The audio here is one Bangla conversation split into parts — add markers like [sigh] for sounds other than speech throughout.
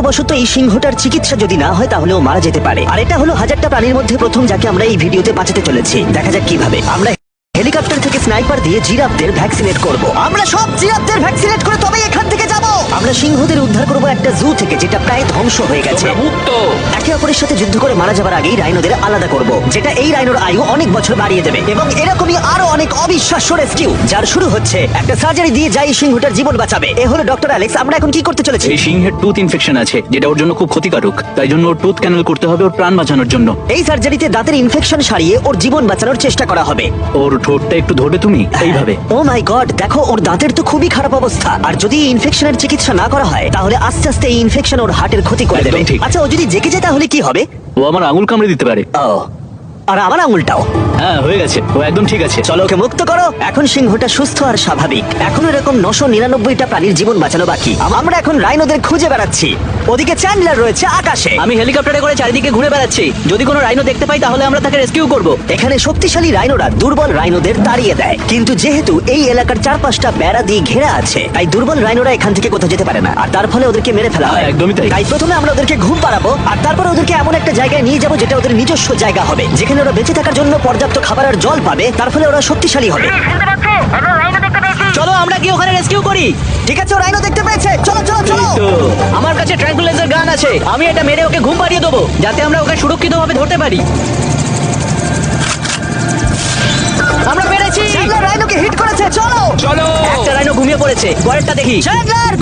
দুর্ভাগ্যবশত এই সিংহটার চিকিৎসা যদি না হয় তাহলেও মারা যেতে পারে। আর এটা হলো হাজারটা প্রাণীর মধ্যে প্রথম, যাকে আমরা এই ভিডিওতে বাঁচাতে চলেছি। দেখা যাক কীভাবে। আমরা স্নাইপার দিয়ে জিরাফদের ভ্যাকসিনেট করব। আমরা সব জিরাফদের ভ্যাকসিনেট করে তবেই এখান থেকে যাব। আমরা সিংহদের উদ্ধার করব একটা জু থেকে যেটা প্রায় ধ্বংস হয়ে গেছে। মুক্ত! একে অপরের সাথে যুদ্ধ করে মারা যাবার আগেই রাইনোদের আলাদা করব যেটা এই রাইনোর আয়ু অনেক বছর বাড়িয়ে দেবে। এবং এরকমই আরও অনেক অবিশ্বাস্য রেস্কিউ যার শুরু হচ্ছে একটা সার্জারি দিয়ে যাই সিংহটার জীবন বাঁচাবে। এ হলো ডক্টর অ্যালেক্স আমরা এখন কি করতে চলেছি? এই সিংহের টুথ ইনফেকশন আছে যেটা ওর জন্য খুব ক্ষতিকারক। তাই জন্য ওর টুথ ক্যানেল করতে হবে ওর প্রাণ বাঁচানোর জন্য। এই সার্জারিতে দাঁতের ইনফেকশন সারিয়ে ওর জীবন বাঁচানোর চেষ্টা করা হবে। ওর ঠোঁটটা একটু ধরবে তুমি? এইভাবে। ও মাই গড দেখো ওর দাঁতের তো খুবই খারাপ অবস্থা। আর যদি এই ইনফেকশনের চিকিৎসা না করা হয় তাহলে আস্তে আস্তে এই ইনফেকশন ওর হার্টের ক্ষতি করে দেবে। একদম ঠিক। আচ্ছা ও যদি জেগে যায় তাহলে কি হবে? ও আমার আঙুল কামড়ে দিতে পারে। ও আর আমার আঙুলটাও। হ্যাঁ হয়ে গেছে। ও একদম ঠিক আছে। চলো ওকে মুক্ত করো। এখন সিংহটা সুস্থ আর স্বাভাবিক। এখন এরকম নশো নিরানব্বইটা প্রাণীর জীবন বাঁচানো বাকি। আমরা এখন রাইনোদের খুঁজে বেড়াচ্ছি। ওদিকে চ্যান্ডলার রয়েছে আকাশে। আমি হেলিকপ্টারে করে চারিদিকে ঘুরে বেড়াচ্ছি। যদি কোনো রাইনো দেখতে পাই তাহলে আমরা তাকে রেস্কিউ করব। এখানে শক্তিশালী রাইনোরা দুর্বল রাইনোদের তাড়িয়ে দেয়। কিন্তু যেহেতু এই এলাকার চারপাশটা বেড়া দিয়ে ঘেরা আছে তাই দুর্বল রাইনোরা এখান থেকে কোথাও যেতে পারে না। আর তার ফলে ওদেরকে মেরে ফেলা হয়। একদমই। তাই প্রথমে আমরা ওদেরকে ঘুম পাড়াবো। আর তারপর ওদেরকে এমন একটা জায়গায় নিয়ে যাব যেটা ওদের নিজস্ব জায়গা হবে। যেখানে ওরা বেঁচে থাকার জন্য পর্যাপ্ত খাবার আর জল পাবে তার ফলে ওরা শক্তিশালী হবে। চলো আমরা গিয়ে ওখানে রেস্কিউ করি। ঠিক আছে ও রাইনো দেখতে পেয়েছে। চলো চলো চলো। আমার কাছে ট্র্যাঙ্কুলাইজার গান আছে। আমি এটা মেরে ওকে ঘুম পাড়িয়ে দেবো যাতে আমরা ওকে সুরক্ষিতভাবে ধরতে পারি। পেরেছি রাইনোকে হিট করেছে চলো। চলো। একটা রাইনো ঘুমিয়ে পড়েছে পরেরটা দেখি।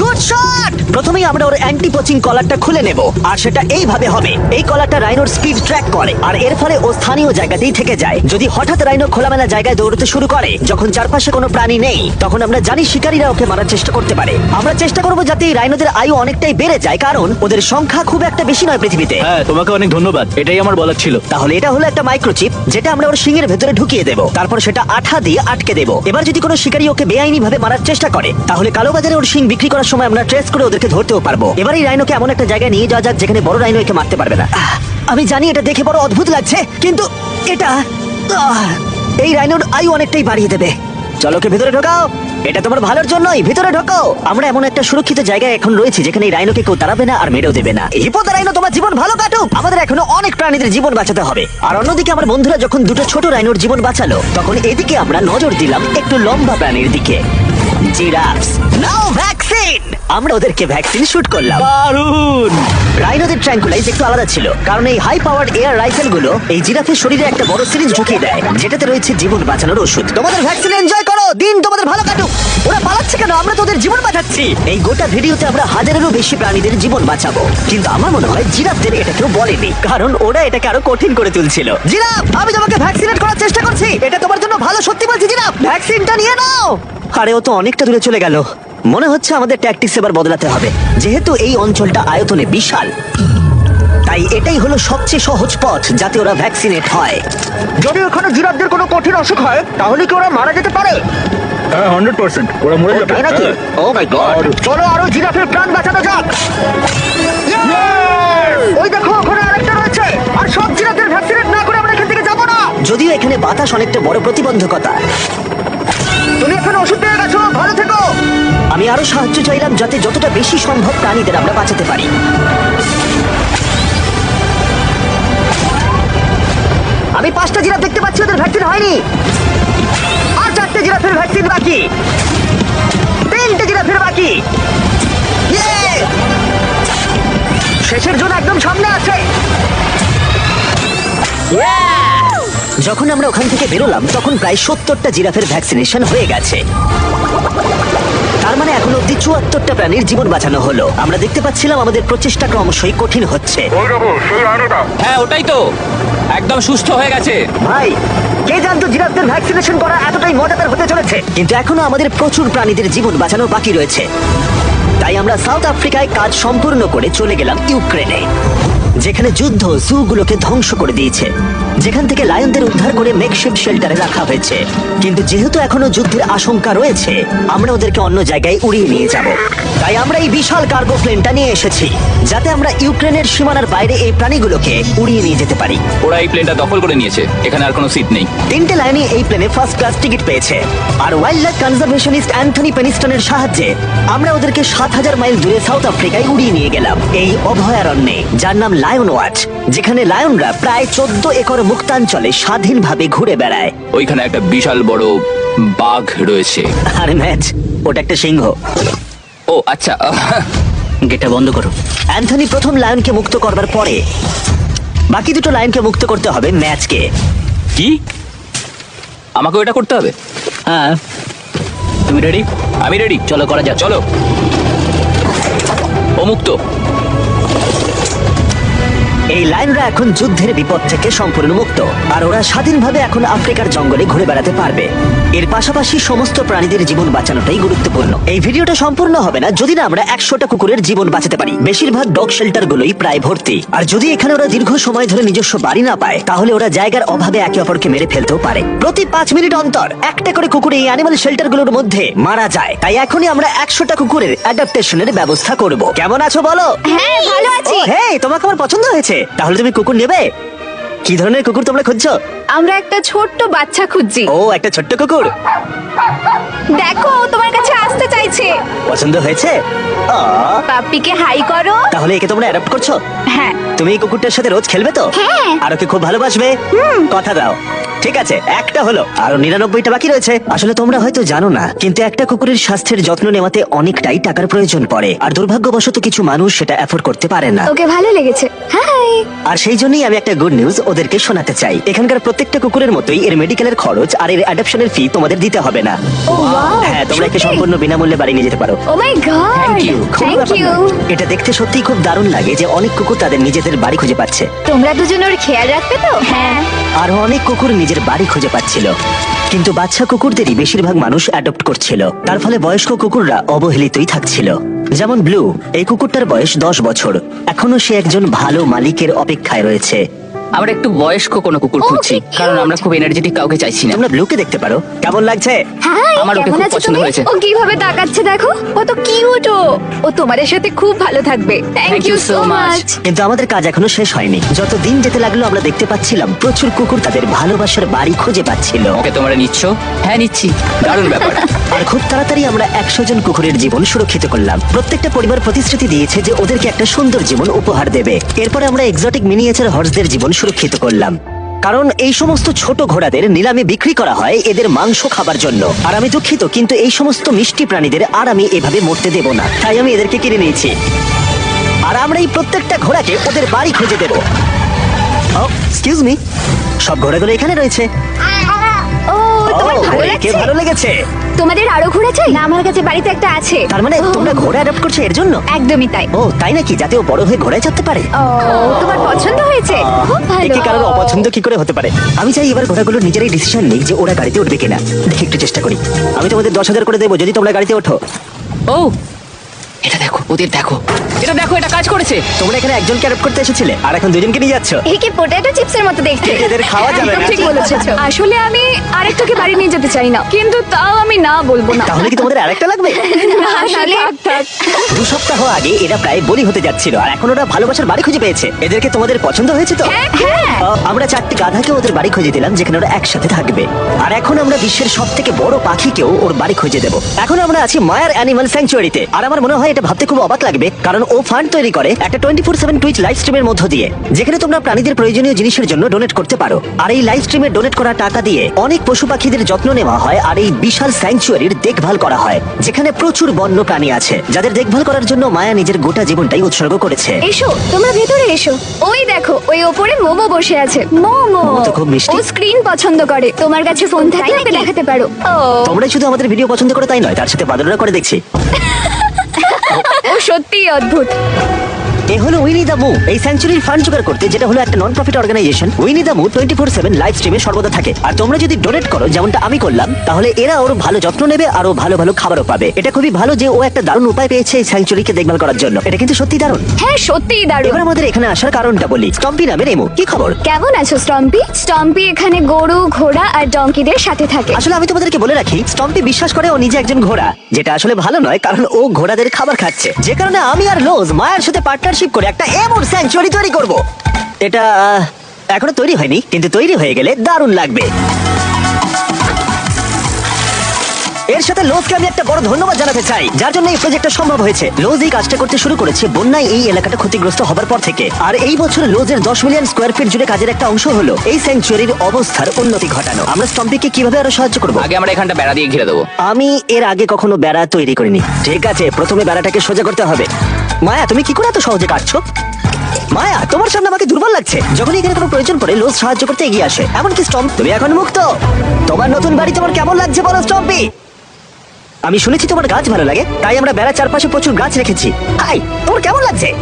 Good shot! প্রথমেই আমরা ওর অ্যান্টি পোচিং কলারটা খুলে নেব আর সেটা এইভাবে হবে। এই কলারটা রাইনোর স্পিড ট্র্যাক করে আর এর ফলে ও স্থানীয় জায়গাতেই থেকে যায়। যদি হঠাৎ রাইনো খোলামেলা জায়গায় দৌড়তে শুরু করে যখন চারপাশে কোনো প্রাণী নেই তখন আমরা জানি শিকারীরা ওকে মারার চেষ্টা করতে পারে। আমরা চেষ্টা করব যাতে এই রাইনোদের আয়ু অনেকটাই বেড়ে যায় কারণ ওদের সংখ্যা খুব একটা বেশি নয় পৃথিবীতে। হ্যাঁ তোমাকে অনেক ধন্যবাদ এটাই আমার বলার ছিল। তাহলে এটা হলো একটা মাইক্রোচিপ যেটা আমরা ওর শিঙের ভেতরে ঢুকিয়ে দেবো। তারপর সেটা আঠা দিয়ে আটকে দেবো। এবার যদি কোনো শিকারী ওকে বেআইনি ভাবে মারার চেষ্টা করে, তাহলে কালো বাজারে ওর শিং বিক্রি করার সময় আমরা ট্রেস করে ওদেরকে ধরতেও পারব। এবার এই রাইনোকে এমন একটা জায়গায় নিয়ে যাওয়া যাক, যেখানে বড় রাইনো একে মারতে পারবে না। আমি জানি এটা দেখে বড় অদ্ভুত লাগছে, কিন্তু এটা এই রাইনোর আয়ু অনেকটাই বাড়িয়ে দেবে। চলো ওকে ভেতরে ঢোকাও। এটা তোমার ভালোর জন্যই, ভিতরে ঢোকাও। আমরা এমন একটা সুরক্ষিত জায়গায় এখন রয়েছে যেখানে এই রাইনোকে কেউ তাড়াবে না আর মেরেও দেবে না। হিপোদা রাইনো, তোমার জীবন ভালো কাটুক। আমাদের এখনও অনেক প্রাণীদের জীবন বাঁচাতে হবে। আর অন্যদিকে আমার বন্ধুরা যখন দুটো ছোট রাইনোর জীবন বাঁচালো, তখন এদিকে আমরা নজর দিলাম একটু লম্বা প্রাণীর দিকে। Giraffes, now vaccine! আমরা ওদেরকে ভ্যাকসিন শুট করলাম। দারুণ! রাইনোদের ট্র্যাঙ্কুলাইজ একটু আলাদা ছিল, কারণ এই হাই পাওয়ার্ড এয়ার রাইফেলগুলো এই জিরাফের শরীরে একটা বড় সিরিজ ঢুকিয়ে দেয়, যেটাতে রয়েছে জীবন বাঁচানোর ওষুধ। তোমাদের ভ্যাকসিন এনজয় করো, দিন তোমাদের ভালো কাটুক। ওরা পালাচ্ছে কেন? আমরা তো ওদের জীবন বাঁচাচ্ছি। এই গোটা ভিডিওতে আমরা হাজারেরও বেশি প্রাণীদের জীবন বাঁচাবো। কিন্তু আমার মনে হয় জিরাফদের এটা কেউ বলেনি, কারণ ওরা এটাকে আরও কঠিন করে তুলছিল। জিরাফ, আমি তোমাকে ভ্যাকসিনেট করার চেষ্টা করছি। এটা তোমার জন্য ভালো, সত্যি বলছি জিরাফ ভ্যাকসিনটা নিয়ে নাও। আরে, ও তো অনেকটা দূরে চলে গেল। মনে হচ্ছে আমাদের ট্যাকটিক্স এবার বদলাতে হবে। যেহেতু এই অঞ্চলটা আয়তনে বিশাল। তাই এটাই হলো সবচেয়ে সহজ পথ যাতে ওরা ভ্যাকসিনেট হয়। যদি ওখানে জিরাফদের কোনো কঠিন অসুখ হয় তাহলে কি ওরা মারা যেতে পারে? হ্যাঁ হান্ড্রেড পার্সেন্ট ওরা মরে যাবে। তাই নাকি? ও মাই গড চলো আরও জিরাফের প্রাণ বাঁচানো যাক। ওই দেখো ওখানে আরেকটা রয়েছে। আর সব জিরাফদের ভ্যাকসিনেট না করে আমরা এখান থেকে যাব না। যদিও এখানে বাতাস অনেকটা বড় প্রতিবন্ধকতা। তুমি এখন ওষুধ পেয়ে গেছো ভালো থেকো। আমি আরও সাহায্য চাইলাম যাতে যতটা বেশি সম্ভব প্রাণীদের আমরা বাঁচাতে পারি। আমি পাঁচটা জিরাফ দেখতে পাচ্ছি ওদের ভ্যাকসিন হয়নি। আর চারটে জিরাফের ভ্যাকসিন বাকি। তিনটে জিরাফের বাকি। শেষের জন্য একদম সামনে আছে। যখন আমরা ওখান থেকে বেরোলাম তখন প্রায় সত্তরটা জিরাফের ভ্যাকসিনেশন হয়ে গেছে। তার মানে এখন অব্দি চুয়াত্তরটা প্রাণীর জীবন বাঁচানো হলো। আমরা দেখতে পাচ্ছিলাম আমাদের প্রচেষ্টা ক্রমশই কঠিন হচ্ছে। হ্যাঁ ওটাই তো। একদম সুস্থ হয়ে গেছে। ভাই কে জানতো জিরাফদের ভ্যাকসিনেশন করা এতটাই মজাদার হতে চলেছে? কিন্তু এখনও আমাদের প্রচুর প্রাণীদের জীবন বাঁচানো বাকি রয়েছে। তাই আমরা সাউথ আফ্রিকায় কাজ সম্পূর্ণ করে চলে গেলাম ইউক্রেনে যেখানে যুদ্ধ জুগুলোকে ধ্বংস করে দিয়েছে। যেখান থেকে লায়নদের উদ্ধার করে মেকশিফট শেল্টারে রাখা হয়েছে। কিন্তু যেহেতু এখনও যুদ্ধের আশঙ্কা রয়েছে আমরা ওদেরকে অন্য জায়গায় উড়িয়ে নিয়ে যাব। তাই আমরা এই বিশাল কার্গো প্লেনটা নিয়ে এসেছি যাতে আমরা ইউক্রেনের সীমানার বাইরে এই প্রাণীগুলোকে উড়িয়ে নিয়ে যেতে পারি। ওরা এই প্লেনটা দখল করে নিয়েছে এখানে আর কোনো সিট নেই। তিনটে লাইনই এই প্লেনে ফার্স্ট ক্লাস টিকিট পেয়েছে। আর ওয়াইল্ড লাইফ কনজারভেশনিস্ট অ্যান্থনি পেনিস্টনের সাহায্যে আমরা ওদেরকে সাত হাজার মাইল দূরে সাউথ আফ্রিকায় উড়িয়ে নিয়ে গেলাম। এই অভয়ারণ্যে যার নাম লায়ন ওয়াচ যেখানে লায়নরা প্রায় চোদ্দ একর মুক্তাঞ্চলে স্বাধীনভাবে ঘুরে বেড়ায়। ওইখানে একটা বিশাল বড় বাঘ রয়েছে। আরে ম্যাচ ওটা একটা সিংহ। ও আচ্ছা। গেটটা বন্ধ করো। অ্যান্থনি প্রথম লায়নকে মুক্ত করবার পরে বাকি দুটো লায়নকে মুক্ত করতে হবে ম্যাচকে। কি? আমাকে ওটা করতে হবে? হ্যাঁ। তুমি রেডি আমি রেডি চলো করা যাক। চলো। ও মুক্ত। লাইনরা এখন যুদ্ধের বিপদ থেকে সম্পূর্ণ মুক্ত, আর ওরা স্বাধীনভাবে এখন আফ্রিকার জঙ্গলে ঘুরে বেড়াতে পারবে। এর পাশাপাশি সমস্ত প্রাণীদের জীবন বাঁচানোটাই গুরুত্বপূর্ণ। এই ভিডিওটা সম্পূর্ণ হবে না যদি না আমরা একশোটা কুকুরের জীবন বাঁচাতে পারি। বেশিরভাগ ডগ শেল্টার গুলোই প্রায় ভর্তি। আর যদি এখানে ওরা দীর্ঘ সময় ধরে নিজস্ব বাড়ি না পায় তাহলে ওরা জায়গার অভাবে একে অপরকে মেরে ফেলতেও পারে। প্রতি পাঁচ মিনিট অন্তর একটা করে কুকুর এই অ্যানিমাল শেল্টারগুলোর মধ্যে মারা যায়। তাই এখনই আমরা একশোটা কুকুরের অ্যাডাপ্টেশনের ব্যবস্থা করব। কেমন আছো বলো? হ্যাঁ ভালো আছি। ও তোমাকে আমার পছন্দ হয়েছে। তাহলে তুমি কুকুর নেবে? কি ধরনের কুকুর তোমরা খুঁজছো? আমরা একটা ছোট্ট বাচ্চা খুঁজছি। ও একটা ছোট্ট কুকুর? দেখো তোমার কাছে আসতে চাইছে। পছন্দ হয়েছে? আ, পাপ্পিকে হাই করো। তাহলে একে তোমরা অ্যাডাপ্ট করছ? হ্যাঁ। তুমি এই কুকুরটার সাথে রোজ খেলবে তো? হ্যাঁ। আর ওকে খুব ভালোবাসবে? কথা দাও। ঠিক আছে একটা হলো। আর নিরানব্বইটা বাকি রয়েছে। আসলে তোমরা হয়তো জানো না কিন্তু একটা কুকুরের স্বাস্থ্যের যত্ন নেওয়াতে অনেকটাই টাকার প্রয়োজন পড়ে। আর দুর্ভাগ্যবশত কিছু মানুষ সেটা অ্যাফোর্ড করতে পারে না। ওকে ভালো লেগেছে। হাই! আর সেই জন্যই আমি একটা গুড নিউজ ওদেরকে শোনাতে চাই। এখানকার প্রত্যেকটা কুকুরের মতোই এর মেডিকেলের খরচ আর এর অ্যাডাপশনের ফি তোমাদের দিতে হবে না। ও হ্যাঁ তোমরা একে সম্পূর্ণ বিনামূল্যে বাড়ি নিয়ে যেতে পারো। Oh my God Thank you. কোনো থ্যাংক ব্যাপার ইউ নয়। এটা দেখতে সত্যিই খুব দারুণ লাগে যে অনেক কুকুর তাদের নিজেদের বাড়ি খুঁজে পাচ্ছে। তোমরা দুজন ওর খেয়াল রাখবে তো? হ্যাঁ। আর অনেক কুকুর নিজের বাড়ি খুঁজে পাচ্ছিল। কিন্তু বাচ্চা কুকুরদেরই বেশিরভাগ মানুষ অ্যাডপ্ট করছিল। তার ফলে বয়স্ক কুকুররা অবহেলিতই থাকছিল। যেমন ব্লু, এই কুকুরটার বয়স দশ বছর। এখনও সে একজন ভালো মালিকের অপেক্ষায় রয়েছে। আমরা একটু বয়স্ক কোনো কুকুর খুঁজছি কারণ আমরা খুব এনার্জেটিক কাউকে চাইছি না। তোমরা ব্লুকে দেখতে পারো। কেমন লাগছে? হাই আমার ওকে কেমন খুব আছো পছন্দ তুমি? হয়েছে। ও কীভাবে তাকাচ্ছে দেখো? ও তো কিউট ও। ও তোমাদের সাথে খুব ভালো থাকবে। থ্যাংক ইউ সো মাচ কিন্তু আমাদের কাজ এখনও শেষ হয়নি। যত দিন যেতে লাগল আমরা দেখতে পাচ্ছিলাম প্রচুর কুকুর তাদের ভালোবাসার বাড়ি খুঁজে পাচ্ছিল। ওকে তোমরা নিচ্ছ? হ্যাঁ নিচ্ছি। দারুণ ব্যাপার। [laughs] আর খুব তাড়াতাড়ি আমরা একশো জন কুকুরের জীবন সুরক্ষিত করলাম। প্রত্যেকটা পরিবার প্রতিশ্রুতি দিয়েছে যে ওদেরকে একটা সুন্দর জীবন উপহার দেবে। এরপরে আমরা এক্সোটিক মিনিয়েচার হর্সদের জীবন সুরক্ষিত করলাম। কারণ এই সমস্ত ছোট ঘোড়াদের নিলামে বিক্রি করা হয় এদের মাংস খাবার জন্য। আর আমি দুঃখিত, কিন্তু এই সমস্ত মিষ্টি প্রাণীদের আর আমি এভাবে মরতে দেব না। তাই আমি এদেরকে কিনে নিয়েছি। আর আমরা এই প্রত্যেকটা ঘোড়াকে ওদের বাড়ি খুঁজে দেব। এক্সকিউজ মি সব ঘোড়াগুলো এখানে রয়েছে। তোমার ভালো লাগছে? ভালো লেগেছে? তোমাদের আরও চাই না আমার কাছে বাড়িতে একটা আছে। তার মানে তোমরা ঘোড়া অ্যাডাপ্ট করছ এর জন্য? একদমই তাই। ও তাই নাকি? যাতে ও বড় হয়ে ঘোড়ায় চাপতে পারে? ও তোমার পছন্দ হয়েছে? খুব ভালো। একে কারোর অপছন্দ কি করে হতে পারে? আমি চাই এবার ঘোড়াগুলো নিজেরাই ডিসিশন নেই যে ওরা গাড়িতে উঠবে কিনা। দেখি একটু চেষ্টা করি। আমি তোমাদের দশ হাজার করে দেবো যদি তোমরা গাড়িতে ওঠো। ও এটা দেখো ওদের দেখো। এটা দেখো এটা কাজ করেছে। তোমরা এখানে একজনকে অ্যাডপ্ট করতে এসেছিলে আর এখন দুজনকে নিয়ে যাচ্ছ। এই কি পটেটো চিপসের মতো দেখতে? এদের খাওয়া যাবে না। ঠিক বলেছ। আসলে আমি আরেকটাকে বাড়ি নিয়ে যেতে চাই না কিন্তু তাও আমি না বলব না। তাহলে কি তোমাদের আরেকটা লাগবে? [laughs] আসলে দু সপ্তাহ আগে এরা প্রায় বলি হতে যাচ্ছিল আর এখন ওরা ভালোবাসার বাড়ি খুঁজে পেয়েছে। এদেরকে তোমাদের পছন্দ হয়েছে তো? হ্যাঁ হ্যাঁ। আমরা চারটি গাধাকে ওদের বাড়ি খুঁজে দিলাম যেখানে ওরা একসাথে থাকবে। আর এখন আমরা বিশ্বের সব থেকে বড় পাখিকেও ওর বাড়ি খুঁজে দেবো। এখন আমরা আছি মায়ার অ্যানিমাল স্যাংচুয়ারিতে আর আমার মনে হয় এটা ভাবতে খুব অবাক লাগবে কারণ ও ফান্ড তৈরি করে একটা twenty four seven Twitch live স্ট্রিমের মধ্য দিয়ে যেখানে তোমরা প্রাণীদের প্রয়োজনীয় জিনিসের জন্য ডোনেট করতে পারো। আর এই লাইভ স্ট্রিমে ডোনেট করা টাকা দিয়ে অনেক পশু পাখিদের যত্ন নেওয়া হয় আর এই বিশাল স্যাংচুয়ারির দেখভাল করা হয় যেখানে প্রচুর বন্য প্রাণী আছে যাদের দেখভাল করার জন্য মায়া নিজের গোটা জীবনটাই উৎসর্গ করেছে। এসো তোমরা ভেতরে এসো। ওই দেখো ওই ওপরে মোমো বসে আছে। মোমো। মোমো তো খুব মিষ্টি। ও স্ক্রিন পছন্দ করে। তোমার কাছে ফোন থাকলে ওকে দেখাতে পারো। ও। তোমরাই শুধু আমাদের ভিডিও পছন্দ করে তাই নয় তার সাথে বাদলরা করে দেখছি। সত্যিই অদ্ভুত। এ হলো উইনি দা মু এই স্যাংচুরির ফান্ড জোগাড় করতে যেটা হলো একটা non profit organization Winnie the Moo twenty four seven live স্ট্রিমে সর্বদা থাকে। আর তোমরা যদি ডোনেট করো যেমনটা আমি করলাম তাহলে এরা ওর ভালো যত্ন নেবে আর ও ভালো ভালো খাবারও পাবে। এটা খুবই ভালো যে ও একটা দারুণ উপায় পেয়েছে এই স্যাংচুরিকে দেখভাল করার জন্য। এটা কিন্তু সত্যি দারুণ। হ্যাঁ সত্যিই এবার আমাদের এখানে আসার কারণটা বলি। স্টম্পি নামের এমু কি খবর? কেমন আছো স্টম্পি স্টম্পি এখানে গরু ঘোড়া আর ডঙ্কিদের সাথে থাকে। আসলে আমি তোমাদেরকে বলে রাখি স্টম্পি বিশ্বাস করে ও নিজে একজন ঘোড়া যেটা আসলে ভালো নয় কারণ ও ঘোড়াদের খাবার খাচ্ছে। যে কারণে আমি আর লোজ মায়ের সাথে পার্টনারশিপ করে একটা এমন স্যাংচুয়ারি তৈরি করব। এটা এখনও তৈরি হয়নি, কিন্তু তৈরি হয়ে গেলে দারুণ লাগবে। এর সাথে লোজকে আমি একটা বড় ধন্যবাদ জানাতে চাই যার জন্য এই প্রজেক্টটা সম্ভব হয়েছে। লোজ এই কাজটা করতে শুরু করেছে বন্যায় এই এলাকাটা ক্ষতিগ্রস্ত হবার পর থেকে। আর এই বছর লোজের দশ মিলিয়ন স্কোয়ার ফিট জুড়ে কাজের একটা অংশ হলো এই স্যাংচুয়ারির অবস্থার উন্নতি ঘটানো। আমরা স্টম্পিকে কীভাবে আরও সাহায্য করব? আগে আমরা এখানটা বেড়া দিয়ে ঘিরে দেবো। আমি এর আগে কখনো বেড়া তৈরি করিনি। ঠিক আছে প্রথমে বেড়াটাকে সোজা করতে হবে। মায়া তুমি কি করে এত সহজে কাটছো? মায়া তোমার সামনে আমাকে দুর্বল লাগছে। যখন এখানে কোনো প্রয়োজন পড়ে লোজ সাহায্য করতে এগিয়ে আসে। এমনকি স্টম্প তুমি এখন মুক্ত। তোমার নতুন বাড়ি তোমার কেমন লাগছে বলো স্টম্পি আমি শুনেছি তোমার গাছ ভালো লাগে তাই আমরা বেড়ার চারপাশে প্রচুর গাছ রেখেছি। হাই তোমার কেমন লাগছে?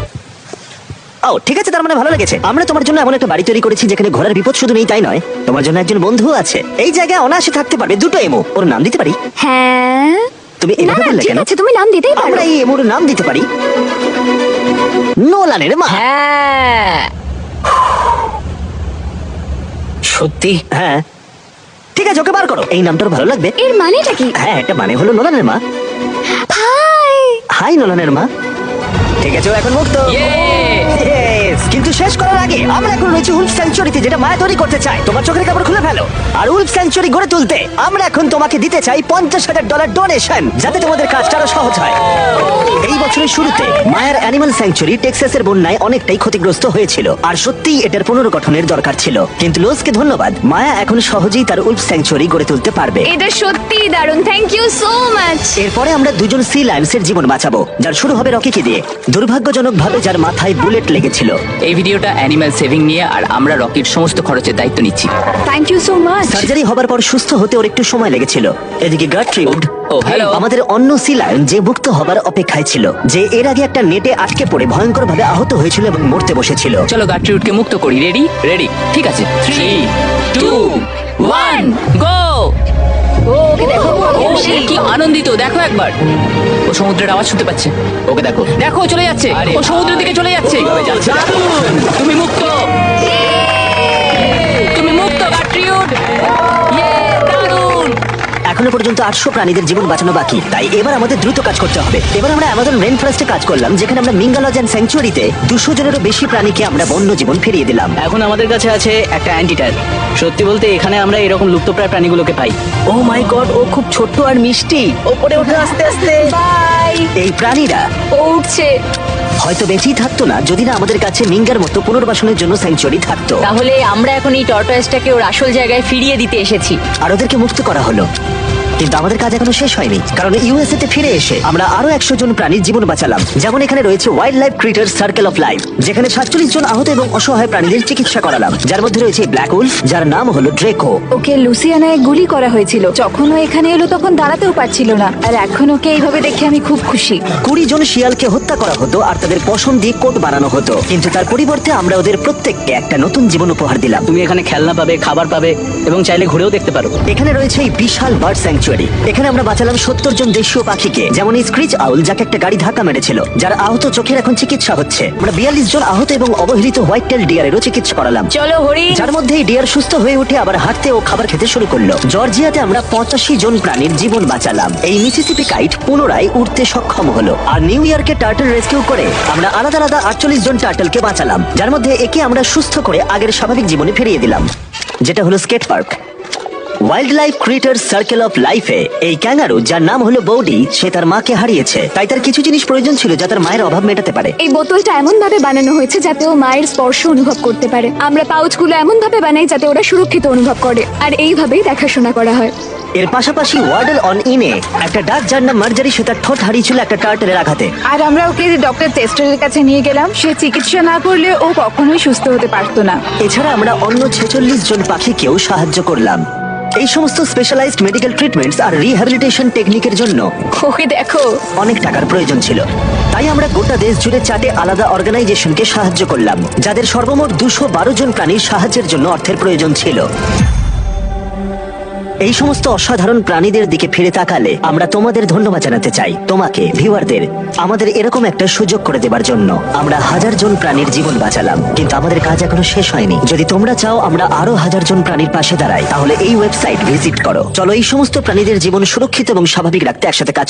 ও ঠিক আছে তার মানে ভালো লেগেছে। আমরা তোমার জন্য এমন একটা বাড়ি তৈরি করেছি যেখানে ঘোড়ার বিপদ শুধু নেই তাই নয়। তোমার জন্য একজন বন্ধু আছে। এই জায়গায় অনায়াসে থাকতে পারবে। দুটো এমো। ওর নাম দিতে পারি? হ্যাঁ? তুমি এভাবে বললে কেন? আছে তুমি নাম দিতেই পারো। আমরা এই এমোর নাম দিতে পারি। নোলানের মা। হ্যাঁ। সত্যি? হ্যাঁ। ঠিক আছে ওকে বার করো। এই নামটার ভালো লাগবে। এর মানেটা কি? হ্যাঁ এটা মানে হলো নোলানের মা। হাই! হাই নোলানের মা। ঠিক আছে ও এখন মুক্ত। Yes! রয়েছি উলফ স্যাংচুয়ারিতে যেটা মায়া তৈরি করতে চাই তোমার চোখের কাপড় খুলে ফেলো। আর উল্ফ স্যাংচুয়ারি গড়ে তুলতে আমরা এখন তোমাকে দিতে চাই পঞ্চাশ হাজার ডলার ডোনেশন যাতে তোমাদের কাজটা আরও সহজ হয়। এই বছরের শুরুতে মায়ার অ্যানিমাল স্যাংচুয়ারি টেক্সাসের বন্যায় অনেকটাই ক্ষতিগ্রস্ত হয়েছিল আর সত্যিই এটার পুনর্গঠনের দরকার ছিল। কিন্তু লোজকে ধন্যবাদ মায়া এখন সহজেই তার উলফ স্যাংচুরি গড়ে তুলতে পারবে। এটা সত্যি দারুণ। থ্যাংক ইউ সো মাচ এরপরে আমরা দুজন সি লায়ন্সের জীবন বাঁচাবো যার শুরু হবে রকিকে দিয়ে। দুর্ভাগ্যজনক ভাবে যার মাথায় বুলেট লেগেছিল। এই ভিডিওটা অ্যানিমাল সেভিং নিয়ে আর আমরা রকির সমস্ত খরচের দায়িত্ব নিচ্ছি। Thank you so much surgery হবার পর সুস্থ হতে ওর একটু সময় লেগেছিল। এদিকে গার্ট্রিউড ও, hello. আমাদের অন্য সি লায়ন যে মুক্ত হবার অপেক্ষায় ছিল যে এর আগে একটা নেটে আটকে পড়ে ভয়ঙ্করভাবে আহত হয়েছিল এবং মরতে বসেছিল। চলো গাট্রিউটকে মুক্ত করি রেডি? রেডি ঠিক আছে। Three two one go okay দেখো ও সে কি আনন্দিত দেখো একবার। ও সমুদ্রের আওয়াজ শুনতে পাচ্ছে। ওকে দেখো। দেখো চলে যাচ্ছে। ও সমুদ্রের দিকে চলে যাচ্ছে। দারুণ! তুমি মুক্ত। এখনও পর্যন্ত আটশো প্রাণীদের জীবন বাঁচানো বাকি। তাই এবার আমাদের দ্রুত কাজ করতে হবে। এবার আমরা আমাজন রেন ফরেস্টে কাজ করলাম যেখানে আমরা মিঙ্গালজ অ্যান্ড স্যাংচুয়ারিতে দুশো জনেরও বেশি প্রাণীকে আমরা বন্য জীবন ফিরিয়ে দিলাম। এখন আমাদের কাছে আছে একটা অ্যান্টিটার সত্যি বলতে এখানে আমরা এরকম লুপ্তপ্রায় প্রাণীগুলোকে পাই। ও মাই গড ও খুব ছোট্ট আর মিষ্টি। ওপরে ওঠে আস্তে আস্তে। বাই এই প্রাণীরা ও উঠছে। হয়তো বেঁচেই থাকতো না যদি না আমাদের কাছে মিঙ্গার মতো পুনর্বাসনের জন্য স্যাংচুয়ারি থাকতো। তাহলে আমরা এখন এই টর্টয়েসটাকে ওর আসল জায়গায় ফিরিয়ে দিতে এসেছি। আর ওদেরকে মুক্ত করা হলো। কিন্তু আমাদের কাজ এখনও শেষ হয়নি কারণ ইউএসএ তে ফিরে এসে আমরা আরও একশো জন প্রাণীর জীবন বাঁচালাম যেমন এখানে রয়েছে wildlife critter circle of life যেখানে সাতচল্লিশ জন আহত এবং অসহায় প্রাণীদের চিকিৎসা করালাম যার মধ্যে রয়েছে ব্ল্যাক উলফ যার নাম হলো ড্রেকো ওকে লুসিয়ানায় গুলি করা হয়েছিল যখন ও এখানে এলো তখন দাঁড়াতেও পারছিল না আর এখন ওকে এইভাবে দেখে আমি খুব খুশি। কুড়ি জন শিয়ালকে হত্যা করা হতো আর তাদের পশম দিয়ে কোট বানানো হতো কিন্তু তার পরিবর্তে আমরা ওদের প্রত্যেককে একটা নতুন জীবন উপহার দিলাম। তুমি এখানে খেলনা পাবে খাবার পাবে এবং চাইলে ঘুরেও দেখতে পারো। এখানে রয়েছে এই বিশাল বার্ড স্যাংচুয়ারি এখানে আমরা বাঁচালাম সত্তর জন দেশীয় পাখিকে যেমন এই স্ক্রিচ আউল যাকে একটা গাড়ি ধাক্কা মেরেছিল যার আহত চোখের এখন চিকিৎসা হচ্ছে। আমরা বিয়াল্লিশ জন আহত এবং অবহেলিত হোয়াইট টেল ডিয়ারেরও চিকিৎসা করালাম। চলো হরি। যার মধ্যে এই ডিয়ার সুস্থ হয়ে উঠে আবার হাঁটতে ও খাবার খেতে শুরু করল। জর্জিয়াতে আমরা পঁচাশি জন প্রাণীর জীবন বাঁচালাম। এই মিসিসিপি কাইট পুনরায় উঠতে সক্ষম হলো। আর নিউ ইয়র্কে টার্টল রেস্কিউ করে আমরা আলাদা আলাদা আটচল্লিশ জন টার্টলকে বাঁচালাম। যার মধ্যে একে আমরা সুস্থ করে আগের স্বাভাবিক জীবনে ফিরিয়ে দিলাম। যেটা হলো skate park wildlife creator circle of লাইফে এই ক্যাঙ্গারু যার নাম হলো বৌডি সে তার মাকে হারিয়েছে। তাই তার কিছু জিনিস প্রয়োজন ছিল যা তার মায়ের অভাব মেটাতে পারে। এই বোতলটা এমন ভাবে বানানো হয়েছে যাতে ও মায়ের স্পর্শ অনুভব করতে পারে। আমরা পাউচগুলো এমন ভাবে বানাই যাতে ওরা সুরক্ষিত অনুভব করে। আর এইভাবেই দেখাশোনা করা হয়। এর পাশাপাশি ওয়ার্ডেল অন ইনে একটা ডাক যার নাম মার্জারি সে তার ঠোঁট হারিয়েছিল একটা টার্টেলের আঘাতে। আর আমরা ওকে ডক্টর টেস্টারের কাছে নিয়ে গেলাম। সে চিকিৎসা না করলে ও কখনোই সুস্থ হতে পারতো না। এছাড়া আমরা অন্য ছেচল্লিশ জন পাখিকেও সাহায্য করলাম। এই সমস্ত স্পেশালাইজড মেডিকেল ট্রিটমেন্টস আর রিহ্যাবিলিটেশন টেকনিকের জন্য ওকে দেখো। অনেক টাকার প্রয়োজন ছিল। তাই আমরা গোটা দেশ জুড়ে চারটে আলাদা অর্গানাইজেশনকে সাহায্য করলাম যাদের সর্বমোট দুশো বারো জন প্রাণীর সাহায্যের জন্য অর্থের প্রয়োজন ছিল। এই সমস্ত অসাধারণ প্রাণীদের দিকে ফিরে তাকালে আমরা তোমাদের ধন্যবাদ জানাতে চাই। তোমাকে, ভিউয়ারদের, আমাদের এরকম একটা সুযোগ করে দেবার জন্য। আমরা হাজার জন প্রাণীর জীবন বাঁচালাম, কিন্তু আমাদের কাজ এখনও শেষ হয়নি। যদি তোমরা চাও আমরা আরও হাজার জন প্রাণীর পাশে দাঁড়াই, তাহলে এই ওয়েবসাইট ভিজিট করো। চলো এই সমস্ত প্রাণীদের জীবন সুরক্ষিত এবং স্বাভাবিক রাখতে একসাথে কাজ